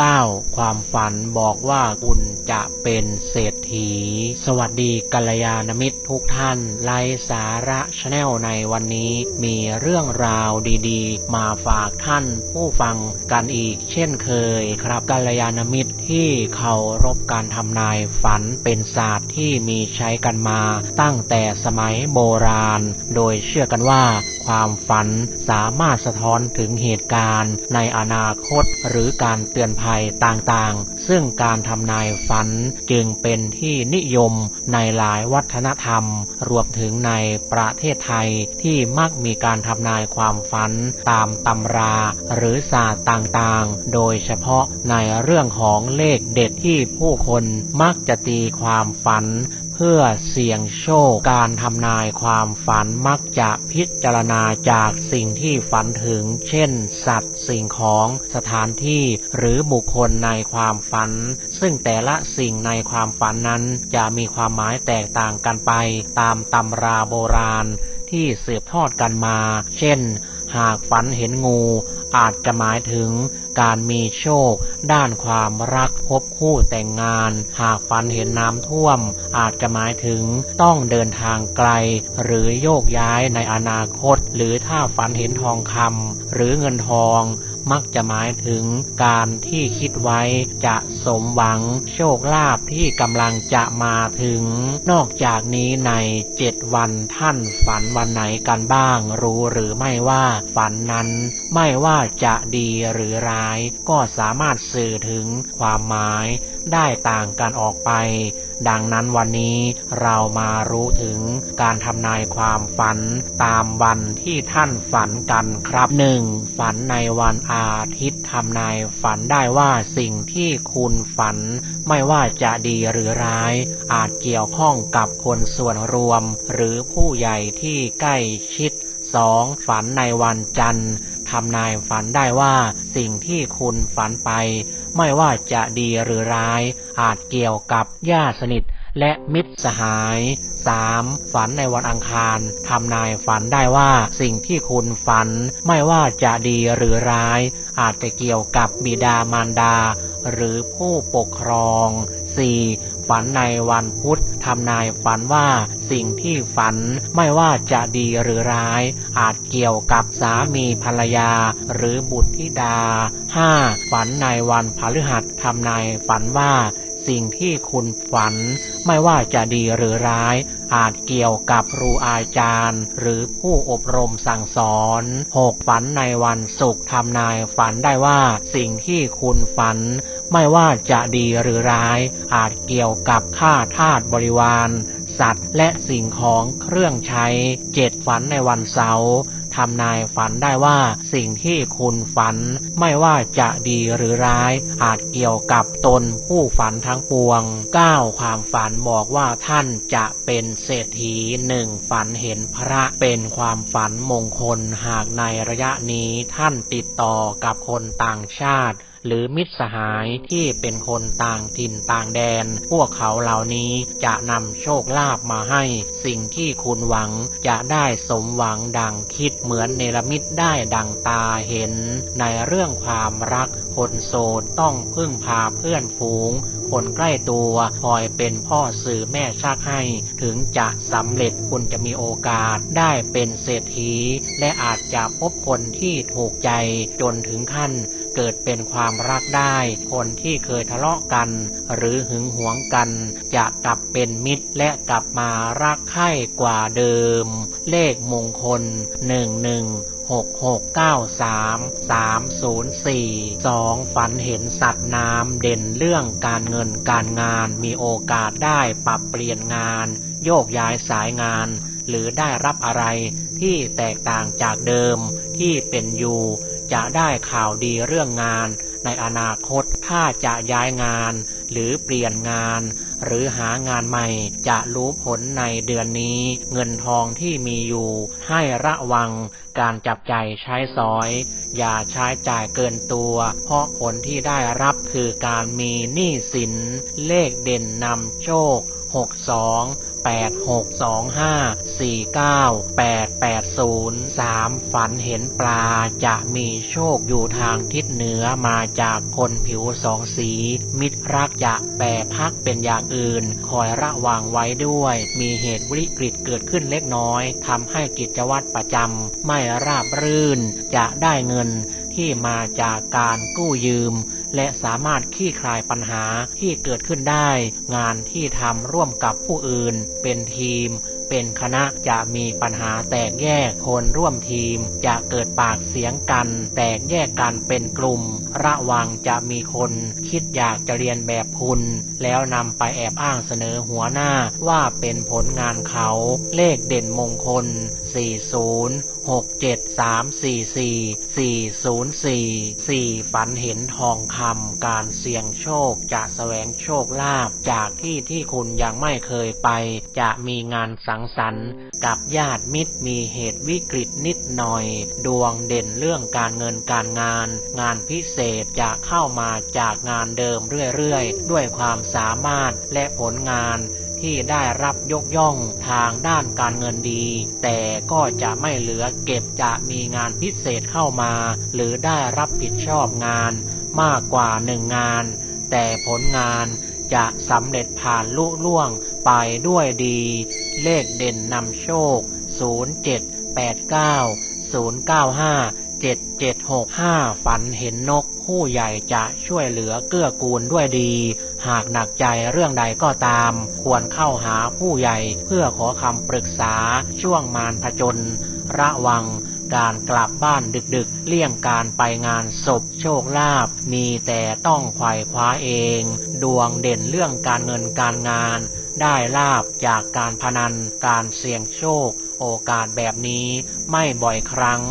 9. ความฝันบอกว่าคุณจะเป็นเศรษฐี สวัสดีกัลยาณมิตรทุกท่านไลสาระชาแนลในวันนี้มีเรื่องราวดีๆ มาฝากท่านผู้ฟังกันอีกเช่นเคยครับกัลยาณมิตรที่เคารพการทำนายฝันเป็นศาสตร์ที่มีใช้กันมาตั้งแต่สมัยโบราณ โดยเชื่อกันว่า ความฝันสามารถสะท้อนถึงเหตุการณ์ในอนาคตหรือการเตือนภยต่างๆ ซึ่งการทำนายฝันจึงเป็นที่นิยมในหลายวัฒนธรรม รวมถึงในประเทศไทยที่มักมีการทำนายความฝันตามตำราหรือศาสตร์ต่างๆ โดยเฉพาะในเรื่องของเลขเด็ดที่ผู้คนมักจะตีความฝัน พื่อเสี่ยงโชค การทำนายความฝันมักจะพิจารณาจากสิ่งที่ฝันถึง เช่น สัตว์สิ่งของสถานที่หรือบุคคลในความฝัน ซึ่งแต่ละสิ่งในความฝันนั้นจะมีความหมายแตกต่างกันไปตามตำราโบราณที่สืบทอดกันมา เช่น หากฝันเห็นงู อาจจะหมายถึงการมีโชค ด้านความรักพบคู่แต่งงาน หากฝันเห็นน้ำท่วม อาจจะหมายถึงต้องเดินทางไกล หรือโยกย้ายในอนาคต หรือถ้าฝันเห็นทองคำหรือเงินทองมักจะหมายถึงการที่คิดไว้จะสมหวังโชคลาภที่กำลังจะมาถึง นอกจากนี้ในเจ็ดวันท่านฝันวันไหนกันบ้าง รู้หรือไม่ว่าฝันนั้น ไม่ว่าจะดีหรือร้าย ก็สามารถสื่อถึงความหมายได้ต่างกันออกไป ดังนั้นวันนี้เรามารู้ถึงการทำนายความฝันตามวันที่ท่านฝันกันครับหนึ่งฝันในวันอาทิตย์ทำนายฝันได้ว่าสิ่งที่คุณฝัน ไม่ว่าจะดีหรือร้าย อาจเกี่ยวข้องกับคนส่วนรวม หรือผู้ใหญ่ที่ใกล้ชิด 2. ฝันในวันจันทร์ทำนายฝันได้ว่าสิ่งที่คุณฝันไป ไม่ว่าจะดีหรือร้าย อาจเกี่ยวกับญาติสนิทและมิตรสหาย 3. ฝันในวันอังคารทำนายฝันได้ว่าสิ่งที่คุณฝัน ไม่ว่าจะดีหรือร้าย อาจจะเกี่ยวกับบิดามารดา หรือผู้ปกครอง 4. ฝันในวันพุธทำนายฝันว่าสิ่งที่ฝันไม่ว่าจะดีหรือร้าย อาจเกี่ยวกับสามีภรรยา หรือบุตรธิดา 5. ฝันในวันพฤหัสทำนายฝันว่าสิ่งที่คุณฝัน ไม่ว่าจะดีหรือร้าย อาจเกี่ยวกับครูอาจารย์ หรือผู้อบรมสั่งสอน 6. ฝันในวันศุกร์ทำนายฝันได้ว่าสิ่งที่คุณฝัน ไม่ว่าจะดีหรือร้าย อาจเกี่ยวกับข้าทาสบริวาร สัตว์และสิ่งของเครื่องใช้ 7. ฝันในวันเสาร์ ทำนายฝันได้ว่าสิ่งที่คุณฝันไม่ว่าจะดีหรือร้าย อาจเกี่ยวกับตนผู้ฝันทั้งปวง 9. ความฝันบอกว่าท่านจะเป็นเศรษฐีหนึ่งฝันเห็นพระเป็นความฝันมงคลหากในระยะนี้ท่านติดต่อกับคนต่างชาติ หรือมิตรสหายที่เป็นคนต่างถิ่นต่างแดน พวกเขาเหล่านี้จะนำโชคลาภมาให้ สิ่งที่คุณหวังจะได้สมหวังดังคิดเหมือนเนรมิตได้ดังตาเห็น ในเรื่องความรักคนโสดต้องพึ่งพาเพื่อนฝูงคนใกล้ตัวคอยเป็นพ่อสื่อแม่ชักให้ ถึงจะสำเร็จคุณจะมีโอกาสได้เป็นเศรษฐี และอาจจะพบคนที่ถูกใจจนถึงขั้น เกิดเป็นความรักได้ คนที่เคยทะเลาะกัน หรือหึงหวงกัน จะกลับเป็นมิตรและกลับมารักใคร่กว่าเดิม เลขมงคลหนึ่งหนึ่งหกหกเก้าสามสามศูนย์สี่สองฝันเห็นสัตว์น้ำเด่นเรื่องการเงินการงานมีโอกาสได้ปรับเปลี่ยนงาน โยกย้ายสายงาน หรือได้รับอะไรที่แตกต่างจากเดิมที่เป็นอยู่ จะได้ข่าวดีเรื่องงาน ในอนาคตถ้าจะย้ายงาน หรือเปลี่ยนงาน หรือหางานใหม่ จะรู้ผลในเดือนนี้ เงินทองที่มีอยู่ ให้ระวังการจับใจใช้สอย อย่าใช้จ่ายเกินตัว เพราะผลที่ได้รับคือการมีหนี้สิน เลขเด่นนำโชค 62 3. ฝันเห็นปลาจะมีโชคอยู่ทางทิศเหนือมาจากคนผิวสองสี มิตรรักจะแปรพักเป็นอย่างอื่น คอยระวังไว้ด้วย มีเหตุวิกฤตเกิดขึ้นเล็กน้อยทำให้กิจวัตรประจำไม่ราบรื่น จะได้เงินที่มาจากการกู้ยืม และสามารถขี้คลายปัญหาที่เกิดขึ้นได้ งานที่ทำร่วมกับผู้อื่น เป็นทีมเป็นคณะจะมีปัญหาแตกแยกคนร่วมทีม จะเกิดปากเสียงกัน แตกแยกกันเป็นกลุ่ม ระวังจะมีคนคิดอยากจะเรียนแบบคุณ แล้วนำไปแอบอ้างเสนอหัวหน้าว่าเป็นผลงานเขา เลขเด่นมงคล 40 6 7 3 4 4 4 0 4 4 ฝันเห็นทองคำการเสี่ยงโชคจะแสวงโชคลาภจากที่ที่คุณยังไม่เคยไป จะมีงานสังสรรค์ กับญาติมิตรมีเหตุวิกฤตนิดหน่อย ดวงเด่นเรื่องการเงินการงาน งานพิเศษจะเข้ามาจากงานเดิมเรื่อยๆ ด้วยความสามารถและผลงานที่ได้รับยกย่องทางด้านการเงินดี แต่ก็จะไม่เหลือเก็บจะมีงานพิเศษเข้ามา หรือได้รับผิดชอบงานมากกว่าหนึ่งงาน แต่ผลงาน จะสำเร็จผ่านลุล่วงไปด้วยดี เลขเด่นนำโชค 0789 095 7765 ฝันเห็นนกผู้ใหญ่จะช่วยเหลือเกื้อกูลด้วยดี หากหนักใจเรื่องใดก็ตาม ควรเข้าหาผู้ใหญ่เพื่อขอคำปรึกษาช่วงมารผจญระวังการกลับบ้านดึกๆ เลี่ยงการไปงานศพโชคลาภมีแต่ต้องไขว่คว้าเอง ดวงเด่นเรื่องการเงินการงาน ได้ลาบจากการพนัน การเสี่ยงโชค โอกาสแบบนี้ไม่บ่อยครั้ง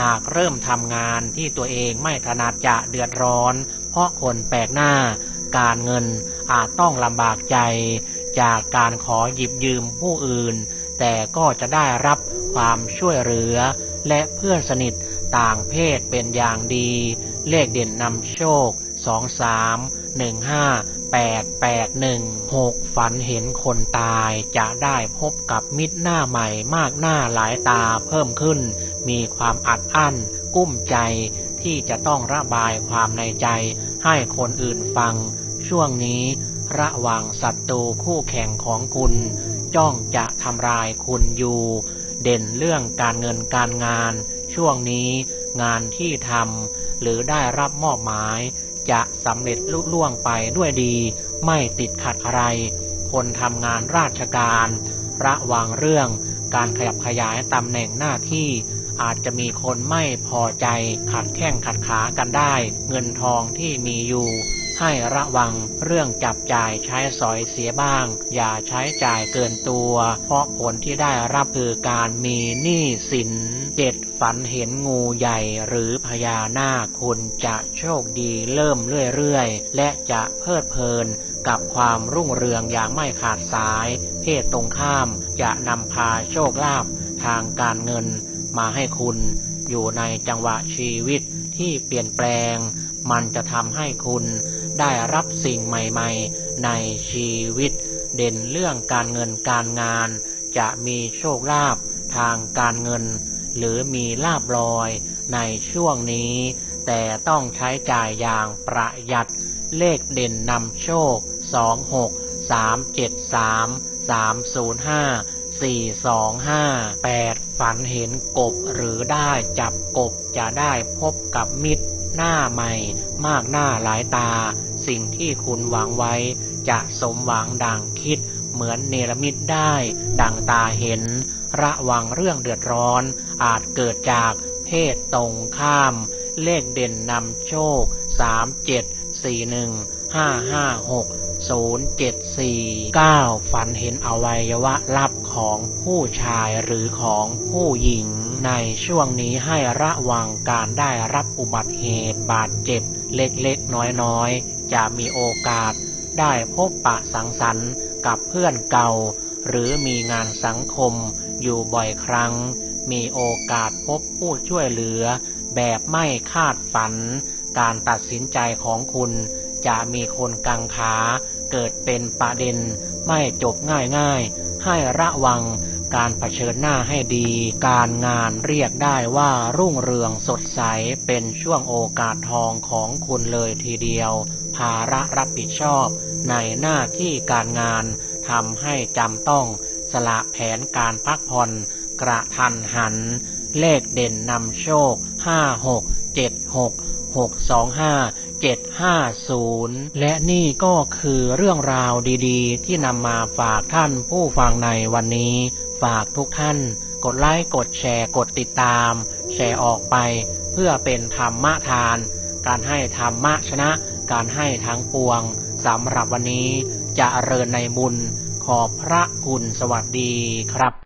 หากเริ่มทำงานที่ตัวเองไม่ถนัดจะเดือดร้อน เพราะคนแปลกหน้า การเงินอาจต้องลำบากใจ จากการขอหยิบยืมผู้อื่น แต่ก็จะได้รับ ความช่วยเหลือ และเพื่อนสนิทต่างเพศเป็นอย่างดี เลขเด่นนำโชค 23 15 8 8 1 6 ฝันเห็นคนตายจะได้พบกับมิตรหน้าใหม่มากหน้าหลายตาเพิ่มขึ้น มีความอัดอั้น กุ้มใจที่จะต้องระบายความในใจให้คนอื่นฟัง ช่วงนี้ระวังศัตรูคู่แข่งของคุณ จ้องจะทำลายคุณอยู่ เด่นเรื่องการเงินการงาน ช่วงนี้งานที่ทำหรือได้รับมอบหมาย จะสำเร็จลุล่วงไปด้วยดี ไม่ติดขัดอะไร คนทำงานราชการ ระวังเรื่องการขยับขยายตำแหน่งหน้าที่ อาจจะมีคนไม่พอใจขัดแข้งขัดขากันได้ เงินทองที่มีอยู่ ให้ระวังเรื่องจับจ่ายใช้สอยเสียบ้าง อย่าใช้จ่ายเกินตัว เพราะผลที่ได้รับคือการมีหนี้สินเจ็ดฝันเห็นงูใหญ่หรือพญานาคคุณจะโชคดีเริ่มเรื่อยๆ และจะเพลิดเพลินกับความรุ่งเรืองอย่างไม่ขาดสาย เพศตรงข้ามจะนำพาโชคลาภทางการเงินมาให้คุณอยู่ในจังหวะชีวิตที่เปลี่ยนแปลง มันจะทำให้คุณ ได้รับสิ่งใหม่ๆ ในชีวิต เด่นเรื่องการเงินการงาน จะมีโชคลาภทางการเงิน หรือมีลาบลอยในช่วงนี้ แต่ต้องใช้จ่ายอย่างประหยัด เลขเด่นนำโชค 26 373 305 425 8 ฝันเห็นกบหรือได้จับกบจะได้พบกับมิตร หน้าใหม่ มากหน้าหลายตา สิ่งที่คุณหวังไว้ จะสมหวังดังคิด เหมือนเนรมิตได้ ดังตาเห็น ระวังเรื่องเดือดร้อน อาจเกิดจากเพศตรงข้าม เลขเด่นนำโชค 37 41 556 074 9 ฝันเห็นอวัยวะลับของผู้ชายหรือของผู้หญิง ในช่วงนี้ให้ระวังการได้รับอุบัติเหตุบาดเจ็บเล็กๆ น้อยๆ จะมีโอกาสได้พบปะสังสรรค์กับเพื่อนเก่า หรือมีงานสังคมอยู่บ่อยครั้ง มีโอกาสพบผู้ช่วยเหลือ แบบไม่คาดฝัน การตัดสินใจของคุณจะมีคนกังขา เกิดเป็นประเด็นไม่จบง่ายๆ ให้ระวัง การเผชิญหน้าให้ดี การงานเรียกได้ว่ารุ่งเรืองสดใสเป็นช่วงโอกาสทองของคุณเลยทีเดียว ภาระรับผิดชอบ ในหน้าที่การงานทำให้จำต้องสละแผนการพักผ่อน กระทันหัน เลขเด่นนำโชค 5 6 7 6 6 2 5 7 5 0 และนี่ก็คือเรื่องราวดีๆ ที่นำมาฝากท่านผู้ฟังในวันนี้ ฝากทุกท่าน กดไลค์กดแชร์กดติดตาม แชร์ออกไป เพื่อเป็นธรรมทาน การให้ธรรมะชนะ การให้ทั้งปวงสำหรับวันนี้จะเริญในบุญขอบพระคุณสวัสดีครับ